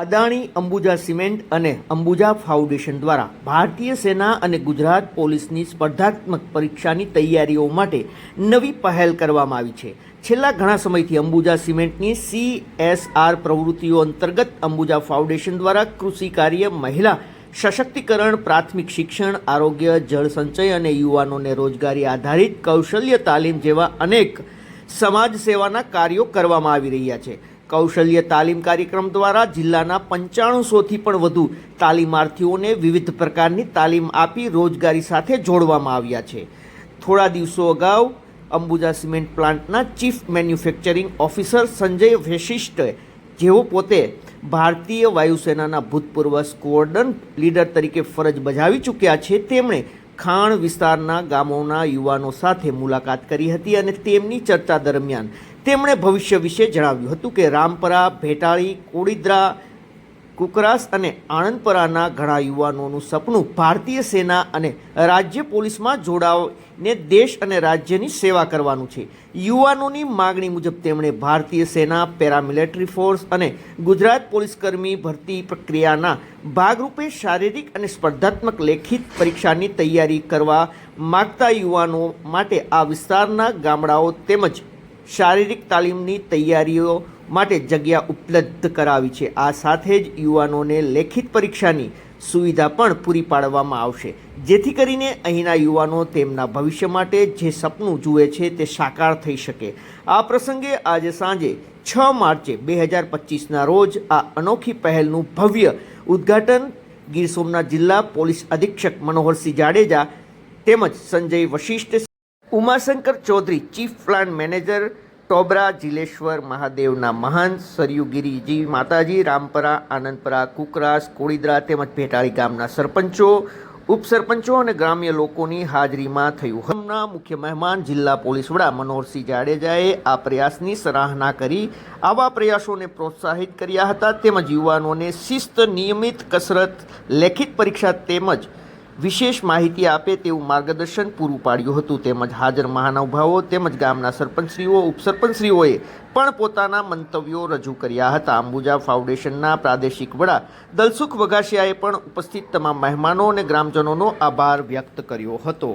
Adani, Ambuja cement અને Ambuja foundation દ્વારા ભારતીય સેના અને ગુજરાત પોલીસની સ્પર્ધાત્મક પરીક્ષાની તૈયારીઓ માટે નવી પહેલ કરવામાં આવી છે. છેલ્લા ઘણા સમયથી અંબુજા સિમેન્ટની સીએસઆર પ્રવૃત્તિઓ અંતર્ગત અંબુજા ફાઉન્ડેશન દ્વારા કૃષિ કાર્ય, મહિલા સશક્તિકરણ, પ્રાથમિક શિક્ષણ, આરોગ્ય, જળ સંચય અને યુવાનોને રોજગારી આધારિત કૌશલ્ય તાલીમ જેવા અનેક સમાજ સેવાના કાર્યો કરવામાં આવી રહ્યા છે. કૌશલ્ય તાલીમ કાર્યક્રમ દ્વારા જિલ્લાના પંચાણુંસોથી પણ વધુ તાલીમાર્થીઓને વિવિધ પ્રકારની તાલીમ આપી રોજગારી સાથે જોડવામાં આવ્યા છે. થોડા દિવસો અગાઉ અંબુજા સિમેન્ટ પ્લાન્ટના chief manufacturing officer Sanjay Vashisht જેઓ પોતે ભારતીય વાયુસેનાના ભૂતપૂર્વ સ્કવોર્ડન લીડર તરીકે ફરજ બજાવી ચૂક્યા છે, તેમણે ખાણ વિસ્તારના ગામોના યુવાનો સાથે મુલાકાત કરી હતી અને તેમની ચર્ચા દરમિયાન તેમણે ભવિષ્ય વિશે જણાવ્યું હતું કે રામપરા, ભેટાળી કોડિદ્રા કુકરાસ અને આણંદપરાના ઘણા યુવાનોનું સપનું ભારતીય સેના અને રાજ્ય પોલીસમાં જોડાવને દેશ અને રાજ્યની સેવા કરવાનું છે. યુવાનોની માગણી મુજબ તેમણે ભારતીય સેના, પેરામિલિટરી ફોર્સ અને ગુજરાત પોલીસકર્મી ભરતી પ્રક્રિયાના ભાગરૂપે શારીરિક અને સ્પર્ધાત્મક લેખિત પરીક્ષાની તૈયારી કરવા માગતા યુવાનો માટે આ વિસ્તારના ગામડાઓ તેમજ શારીરિક તાલીમની તૈયારીઓ માટે જગ્યા ઉપલબ્ધ કરાવી છે. આ સાથે જ યુવાનોને લેખિત પરીક્ષાની સુવિધા પણ પૂરી પાડવામાં આવશે. જેથી કરીને અહીંના યુવાનો તેમના ભવિષ્ય માટે જે સપનું જુએ છે તે સાકાર થઈ શકે. આ પ્રસંગે આજે સાંજે છ માર્ચે બે હજાર પચીસના રોજ આ અનોખી પહેલનું ભવ્ય ઉદ્ઘાટન ગીર સોમનાથ જિલ્લા પોલીસ અધિક્ષક મનોહરસિંહ જાડેજા તેમજ Sanjay Vashishtha Umashankar Chaudhary, chief plant manager Tobra, Jileshwar, મહાદેવના મહંત સરયુગીરીજી માતાજી, રામપરા, આનંદપરા, કુકરાસ, કોળીદરા તેમજ ભેટાળી ગામના સરપંચો, ઉપસરપંચો અને ગ્રામ્ય લોકોની હાજરીમાં થયું હમના મુખ્ય મહેમાન જિલ્લા પોલીસ વડા મનોહરસિંહ જાડેજાએ આ પ્રયાસની સરાહના કરી, આવા પ્રયાસોને પ્રોત્સાહિત કર્યા હતા તેમજ યુવાનોને શિસ્ત, નિયમિત કસરત, લેખિત પરીક્ષા તેમજ વિશેષ માહિતી આપે તેવું માર્ગદર્શન પૂરું પાડ્યું હતું. તેમજ હાજર મહાનુભાવો તેમજ ગામના સરપંચશ્રીઓ, ઉપસરપંચશ્રીઓએ પણ પોતાના મંતવ્યો રજૂ કર્યા હતા. અંબુજા ફાઉન્ડેશનના પ્રાદેશિક વડા દલસુખ વઘાસિયાએ પણ ઉપસ્થિત તમામ મહેમાનો અને ગ્રામજનોનો આભાર વ્યક્ત કર્યો હતો.